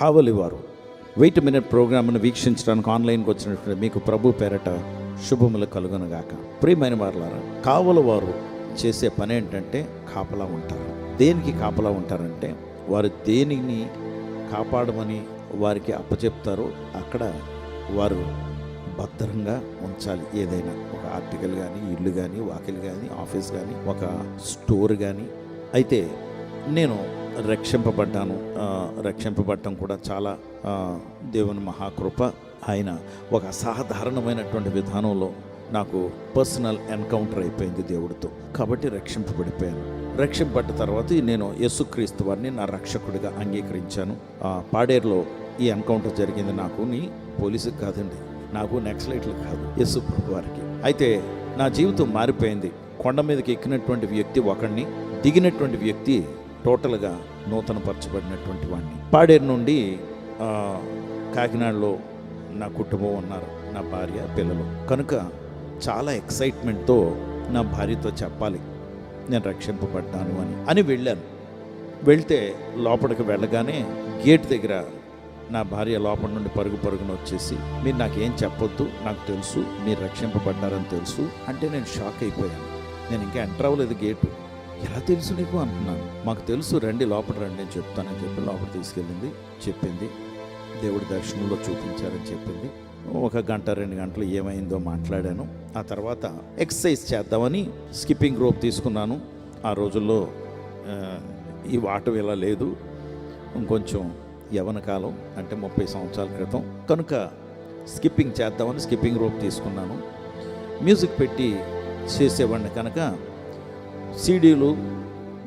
కావలి వారు wait minute ప్రోగ్రామ్ను వీక్షించడానికి ఆన్లైన్కి వచ్చినటువంటి మీకు ప్రభు పేరట శుభములు కలుగునుగాక. ప్రియమైన వారులారా కావలవారు చేసే పని ఏంటంటే కాపలా ఉంటారు. దేనికి కాపలా ఉంటారంటే వారు దేనిని కాపాడమని వారికి అప్పచెప్తారో అక్కడ వారు భద్రంగా ఉంచాలి. ఏదైనా ఒక ఆర్టికల్ కానీ ఇల్లు కానీ వాకిల్ కానీ ఆఫీస్ కానీ ఒక స్టోర్ కానీ అయితే నేను రక్షింపబడ్డాను. రక్షింపబడటం కూడా చాలా దేవుని మహాకృప ఆయన ఒక అసాధారణమైనటువంటి విధానంలో నాకు పర్సనల్ ఎన్కౌంటర్ అయిపోయింది దేవుడితో. కాబట్టి రక్షింపబడిపోయాను. రక్షింపబడ్డ తర్వాత నేను యేసుక్రీస్తు వారిని నా రక్షకుడిగా అంగీకరించాను. పాడేరులో ఈ ఎన్కౌంటర్ జరిగింది నాకు నీ పోలీసుకి కాదండి నాకు నెక్స్లైట్లు కాదు యేసు వారికి. అయితే నా జీవితం మారిపోయింది. కొండ మీదకి ఎక్కినటువంటి వ్యక్తి ఒకడిని దిగినటువంటి వ్యక్తి టోటల్గా నూతనపరచబడినటువంటి వాడిని. పాడేరు నుండి కాకినాడలో నా కుటుంబం ఉన్నారు నా భార్య పిల్లలు. కనుక చాలా ఎక్సైట్మెంట్తో నా భార్యతో చెప్పాలి. నేను రక్షింపబడ్డాను అని. అని వెళ్ళాను. వెళ్తే లోపలికి వెళ్ళగానే గేట్ దగ్గర నా భార్య లోపల నుండి పరుగు పరుగున వచ్చేసి మీరు నాకేం చెప్పొద్దు నాకు తెలుసు మీరు రక్షింపబడ్డారని తెలుసు అంటే నేను షాక్ అయిపోయాను. నేను ఇంకా ఎంటర్ అవ్వలేదు గేటు. ఎలా తెలుసు నీకు అంటున్నాను. మాకు తెలుసు రండి లోపల రండి అని చెప్తానని చెప్పి లోపల తీసుకెళ్ళింది చెప్పింది. దేవుడి దర్శనంలో చూపించారని చెప్పింది. ఒక గంట రెండు గంటలు ఏమైందో మాట్లాడాను. ఆ తర్వాత ఎక్సర్సైజ్ చేద్దామని స్కిప్పింగ్ రోప్ తీసుకున్నాను. ఆ రోజుల్లో ఈ వాటం ఇలా లేదు. ఇంకొంచెం యవన కాలం అంటే ముప్పై సంవత్సరాల క్రితం. కనుక స్కిప్పింగ్ చేద్దామని స్కిప్పింగ్ రోప్ తీసుకున్నాను. మ్యూజిక్ పెట్టి చేసేవాడిని కనుక సీడీలు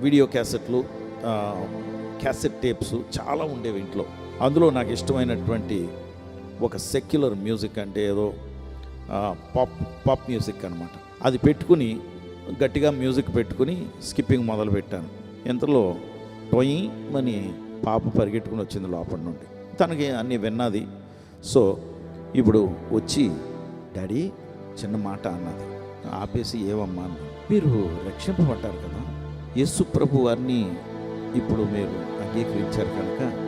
వీడియో క్యాసెట్లు క్యాసెట్ టేప్స్ చాలా ఉండేవి ఇంట్లో. అందులో నాకు ఇష్టమైనటువంటి ఒక సెక్యులర్ మ్యూజిక్ అంటే ఏదో పాప్ పాప్ మ్యూజిక్ అనమాట అది పెట్టుకుని గట్టిగా మ్యూజిక్ పెట్టుకుని స్కిప్పింగ్ మొదలు పెట్టాను ఇంతలో టొయి అని పాప పరిగెట్టుకుని వచ్చింది లోపల నుండి. తనకి అన్నీ విన్నది. సో ఇప్పుడు వచ్చి డాడీ చిన్న మాట అన్నది. ఆపేసి ఏమమ్మా అన్నది. మీరు రక్షింపబడ్డారు కదా. యేసు ప్రభు వారిని ఇప్పుడు మీరు అంగీకరించారు కనుక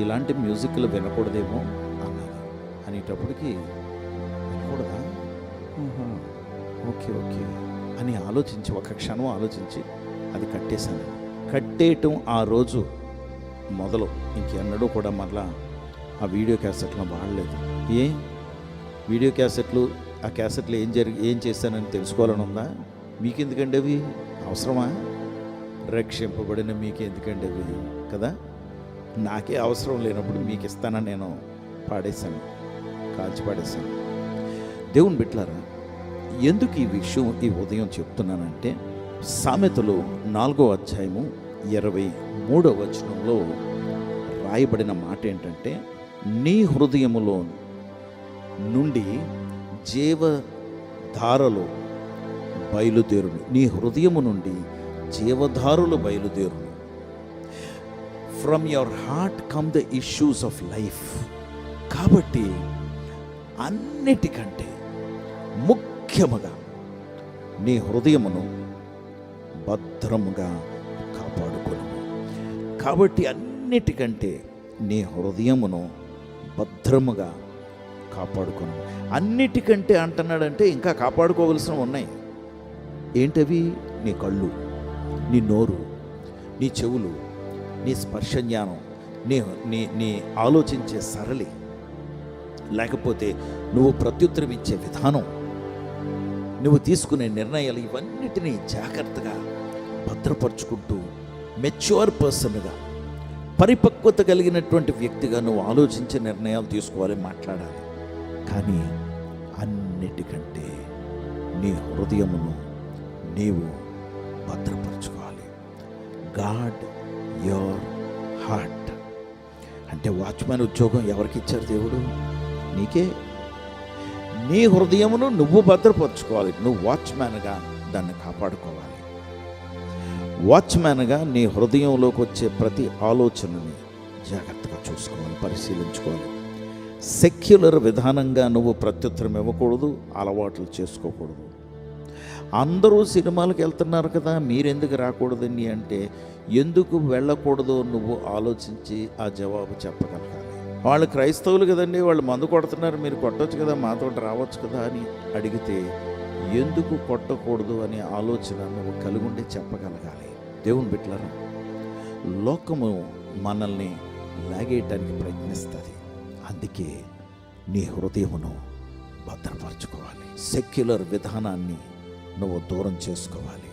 ఇలాంటి మ్యూజిక్లు వినకూడదేమో అన్నది అనేటప్పటికి వినకూడదా? Okay okay. అని ఆలోచించి ఒక క్షణం ఆలోచించి అది కట్టేశాను. కట్టేయటం ఆ రోజు మొదలు. ఇంకెన్నడూ కూడా మరలా ఆ వీడియో క్యాసెట్లను వాడలేదు. ఏ? వీడియో క్యాసెట్లు ఆ క్యాసెట్లు ఏం జరిగి ఏం చేశానని తెలుసుకోవాలని ఉందా? మీకెందుకండి అవి అవసరమా? రక్షింపబడిన మీకెందుకండి అవి కదా? నాకే అవసరం లేనప్పుడు మీకు ఇస్తానని నేను? పాడేశాను. కాల్చి పాడేశాను. దేవుని బిట్లారా ఎందుకు ఈ విషయం ఈ ఉదయం చెప్తున్నానంటే సామెతలు నాలుగో అధ్యాయము ఇరవై మూడో వచనంలో రాయబడిన మాట ఏంటంటే నీ హృదయములో నుండి జీవధారలు బయలుదేరును. నీ హృదయము నుండి జీవధారులు బయలుదేరును. From your heart come the issues of life కాబట్టి అన్నిటికంటే ముఖ్యముగా నీ హృదయమును భద్రముగా కాపాడుకోను. కాబట్టి అన్నిటికంటే నీ హృదయమును భద్రముగా కాపాడుకును. అన్నిటికంటే అంటున్నాడంటే ఇంకా కాపాడుకోవలసినవి ఉన్నాయి. ఏంటవి? నీ కళ్ళు నీ నోరు నీ చెవులు నీ స్పర్శ జ్ఞానం నీ నీ నీ ఆలోచించే సరళి. లేకపోతే నువ్వు ప్రత్యుత్తరం ఇచ్చే విధానం నువ్వు తీసుకునే నిర్ణయాలు ఇవన్నిటినీ జాగ్రత్తగా భద్రపరుచుకుంటూ మెచ్యూర్ పర్సన్గా పరిపక్వత కలిగినటువంటి వ్యక్తిగా నువ్వు ఆలోచించే నిర్ణయాలు తీసుకోవాలి మాట్లాడాలి. కానీ అన్నిటికంటే నీ హృదయమును నీవు భద్రపరచుకోవాలి. గాడ్ యోర్ హార్ట్ అంటే వాచ్మెన్ ఉద్యోగం ఎవరికి ఇచ్చారు దేవుడు? నీకే. నీ హృదయమును నువ్వు భద్రపరచుకోవాలి. నువ్వు వాచ్మ్యాన్గా దాన్ని కాపాడుకోవాలి. వాచ్మ్యాన్గా నీ హృదయంలోకి వచ్చే ప్రతి ఆలోచనని జాగ్రత్తగా చూసుకోవాలి పరిశీలించుకోవాలి. సెక్యులర్ విధానంగా నువ్వు ప్రత్యుత్తరం ఇవ్వకూడదు అలవాట్లు చేసుకోకూడదు. అందరూ సినిమాలకు వెళ్తున్నారు కదా మీరెందుకు రాకూడదని అంటే ఎందుకు వెళ్ళకూడదో? నువ్వు ఆలోచించి ఆ జవాబు చెప్పగలగాలి. వాళ్ళు క్రైస్తవులు కదండి వాళ్ళు మందు కొడుతున్నారు మీరు కొట్టవచ్చు కదా మాతో రావచ్చు కదా అని అడిగితే ఎందుకు కొట్టకూడదు? అనే ఆలోచన నువ్వు కలిగుండి చెప్పగలగాలి. దేవుని బిట్లరా లోకము మనల్ని లాగేయటానికి ప్రయత్నిస్తుంది. అందుకే నీ హృదయమును భద్రపరచుకోవాలి. సెక్యులర్ విధానాన్ని నువ్వు దూరం చేసుకోవాలి.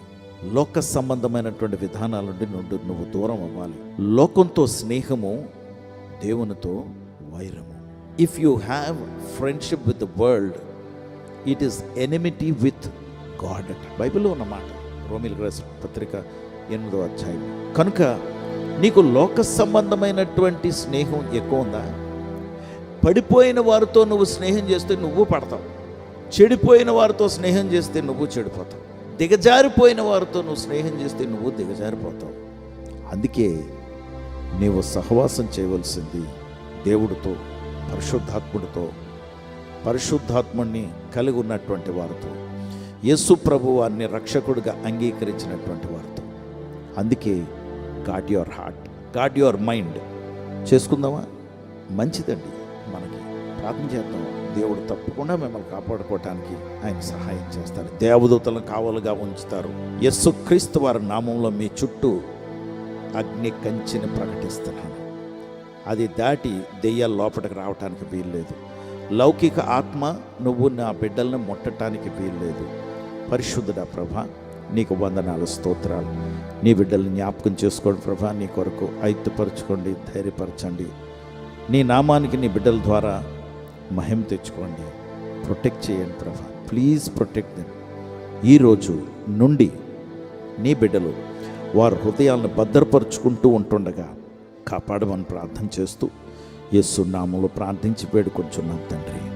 లోక సంబంధమైనటువంటి విధానాల నుండి నుండి నువ్వు దూరం అవ్వాలి. లోకంతో స్నేహము దేవునితో వైరము. If you have friendship with the world it is enmity with God at బైబిల్లో ఉన్నమాట రోమిల్ గ్రాస్ పత్రిక ఎనిమిదో అధ్యాయం. కనుక నీకు లోక సంబంధమైనటువంటి స్నేహం ఎక్కువ ఉందా? పడిపోయిన వారితో నువ్వు స్నేహం చేస్తే నువ్వు పడతావు. చెడిపోయిన వారితో స్నేహం చేస్తే నువ్వు చెడిపోతావు. దిగజారిపోయిన వారితో నువ్వు స్నేహం చేస్తే నువ్వు దిగజారిపోతావు. అందుకే నీవు సహవాసం చేయవలసింది దేవుడితో పరిశుద్ధాత్ముడితో పరిశుద్ధాత్ముడిని కలిగి ఉన్నటువంటి వారితో యేసు ప్రభు వారిని రక్షకుడిగా అంగీకరించినటువంటి వారితో. అందుకే guard your heart guard your mind. చేసుకుందామా? మంచిదండి. మనకి ప్రార్థన చేద్దాం. దేవుడు తప్పకుండా మిమ్మల్ని కాపాడుకోవటానికి ఆయన సహాయం చేస్తారు. దేవదూతలను కావలుగా ఉంచుతారు. యస్సు క్రీస్తు వారి నామంలో మీ చుట్టూ అగ్ని కంచిని ప్రకటిస్తున్నాను. అది దాటి దెయ్యాల లోపలికి రావటానికి వీల్లేదు. లౌకిక ఆత్మ నువ్వు నా బిడ్డల్ని ముట్టడానికి వీల్లేదు. పరిశుద్ధుడా ప్రభ నీకు వందనాలు స్తోత్రాలు. నీ బిడ్డల్ని జ్ఞాపకం చేసుకోండి ప్రభా నీ కొరకు ఐక్యపరచుకోండి ధైర్యపరచండి. నీ నామానికి నీ బిడ్డల ద్వారా మహిమ తెచ్చుకోండి. ప్రొటెక్ట్ చేయండి ప్రభా. ప్లీజ్ ప్రొటెక్ట్ దెమ్ ఈరోజు నుండి నీ బిడ్డలు వారి హృదయాలను భద్రపరుచుకుంటూ ఉంటుండగా కాపాడమని ప్రార్థన చేస్తూ యేసు నామంలో ప్రార్థించి వేడుకొంచున్నాం తండ్రి.